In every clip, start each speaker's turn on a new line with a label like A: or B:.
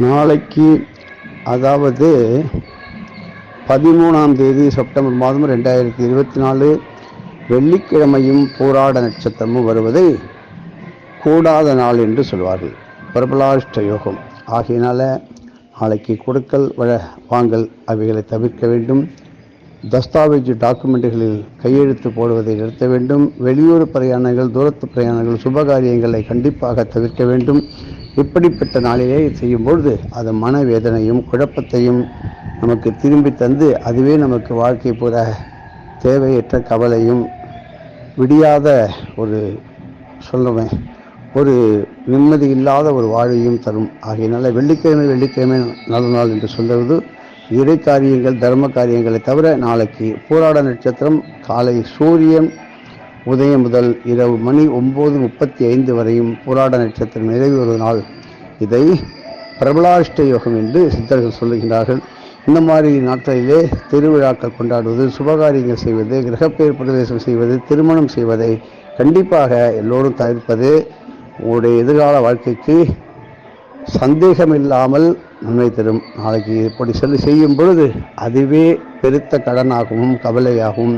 A: நாளைக்கு அதாவது பதிமூணாம் தேதி செப்டம்பர் மாதம் ரெண்டாயிரத்தி இருபத்தி நாலு வெள்ளிக்கிழமையும் போராட நட்சத்திரமும் வருவதை கூடாத நாள் என்று சொல்வார்கள். பிரபலாஷ்ட யோகம். ஆகையினால் நாளைக்கு கொடுக்கல் வழ வாங்கல் அவைகளை தவிர்க்க வேண்டும். தஸ்தாவேஜ் டாக்குமெண்ட்டுகளில் கையெழுத்து போடுவதை நிறுத்த வேண்டும். வெளியூர் பிரயாணங்கள் தூரத்து பிரயாணங்கள் சுபகாரியங்களை கண்டிப்பாக தவிர்க்க வேண்டும். இப்படிப்பட்ட நாளிலே செய்யும்பொழுது அது மனவேதனையும் குழப்பத்தையும் நமக்கு திரும்பி தந்து அதுவே நமக்கு வாழ்க்கை பூரா தேவையற்ற கவலையும் விடியாத ஒரு சொல்லுவேன் ஒரு நிம்மதி இல்லாத ஒரு வாழ்வையும் தரும். ஆகையினால வெள்ளிக்கிழமை வெள்ளிக்கிழமை நல்ல நாள் என்று சொல்லுவது இறை காரியங்கள் தர்ம காரியங்களை தவிர நாளைக்கு போராட நட்சத்திரம் காலை சூரியன் உதயம் முதல் இரவு மணி ஒம்பது முப்பத்தி ஐந்து வரையும் போராட நட்சத்திரம் நிறைவு நாள் இதை பிரபலாஷ்ட யோகம் என்று சித்தர்கள் சொல்லுகின்றார்கள். இந்த மாதிரி நாட்களிலே திருவிழாக்கள் கொண்டாடுவது சுபகாரியங்கள் செய்வது கிரகப்பேர் பிரவேசம் செய்வது திருமணம் செய்வதை கண்டிப்பாக எல்லோரும் தவிர்ப்பது உங்களுடைய எதிர்கால வாழ்க்கைக்கு சந்தேகமில்லாமல் நன்மை தரும். நாளைக்கு இப்படி சொல்லி செய்யும் பொழுது அதுவே பெருத்த கடனாகவும் கவலையாகவும்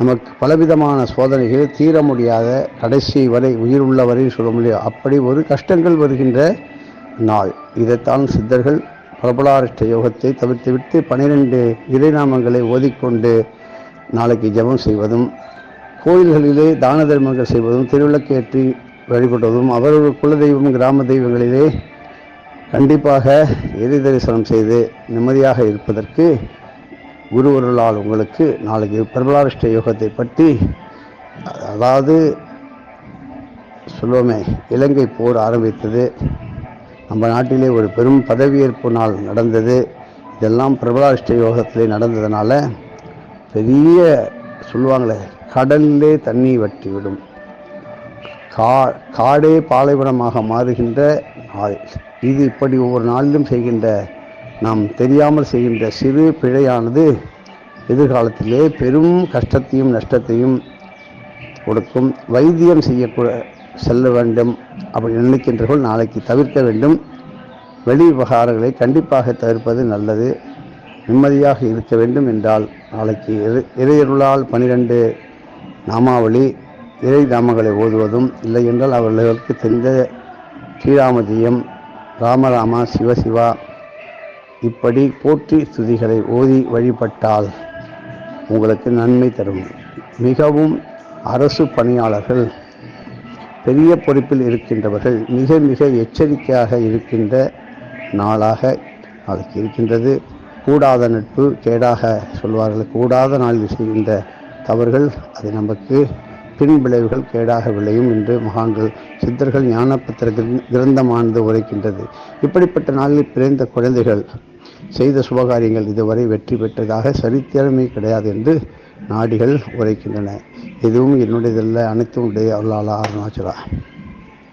A: நமக்கு பலவிதமான சோதனைகள் தீர முடியாத கடைசி வரை உயிர் உள்ளவரை சொல்ல முடியும். அப்படி ஒரு கஷ்டங்கள் வருகின்ற நாள். இதைத்தான் சித்தர்கள் பிரபலாரிஷ்ட யோகத்தை தவிர்த்துவிட்டு பனிரெண்டு இறைநாமங்களை ஓதிக்கொண்டு நாளைக்கு ஜெபம் செய்வதும் கோயில்களிலே தான தர்மங்கள் செய்வதும் திருவிளக்கேற்றி வழிபடுவதும் அவர்கள் குலதெய்வம் கிராம தெய்வங்களிலே கண்டிப்பாக இறை தரிசனம் செய்து நிம்மதியாக இருப்பதற்கு குருவருளால் உங்களுக்கு நாளைக்கு பிரபலாரிஷ்ட யோகத்தை பற்றி அதாவது சொல்லுவோமே இலங்கை போர் ஆரம்பித்தது. நம்ம நாட்டிலே ஒரு பெரும் பதவியேற்பு நாள் நடந்தது. இதெல்லாம் பிரபலாஷ்ட யோகத்திலே நடந்ததுனால பெரிய சொல்லுவாங்களே கடலிலே தண்ணி வட்டிவிடும் கா காடே பாலைவனமாக மாறுகின்ற நாள். இது இப்படி ஒவ்வொரு நாளிலும் செய்கின்ற நாம் தெரியாமல் செய்கின்ற சிறு பிழையானது எதிர்காலத்திலே பெரும் கஷ்டத்தையும் நஷ்டத்தையும் கொடுக்கும். வைத்தியம் செய்யக்கூட செல்ல வேண்டும் அப்படி நினைக்கின்றவர்கள் நாளைக்கு தவிர்க்க வேண்டும். வெளி விவகாரங்களை கண்டிப்பாக தவிர்ப்பது நல்லது. நிம்மதியாக இருக்க வேண்டும் என்றால் நாளைக்கு இறையருளால் பனிரெண்டு நாமாவளி இறை நாமங்களை ஓதுவதும் இல்லை என்றால் அவர்களுக்கு தெரிந்த ஸ்ரீராமஜியம் ராமராமா சிவசிவா இப்படி போற்றி ஸ்துதிகளை ஓதி வழிபட்டால் உங்களுக்கு நன்மை தரும். மிகவும் அரசு பணியாளர்கள் பெரிய பொறுப்பில் இருக்கின்றவர்கள் மிக மிக எச்சரிக்கையாக இருக்கின்ற நாளாக நாளைக்கு இருக்கின்றது. கூடாத நட்பு கேடாக சொல்வார்கள். கூடாத நாளில் செய்கின்ற தவறுகள் அது நமக்கு பின் விளைவுகள் கேடாக விளையும் என்று மகான்கள் சித்தர்கள் ஞானபத்திர கிரந்தமானது உரைக்கின்றது. இப்படிப்பட்ட நாளில் பிறந்த குழந்தைகள் செய்த சுபகாரியங்கள் இதுவரை வெற்றி பெற்றதாக சரித்திரமே கிடையாது என்று நாடிகள் உரைக்கின்றன. எதுவும் என்னுடையதல்ல அனைத்தும் உடைய அருளாளா அருணாச்சலா.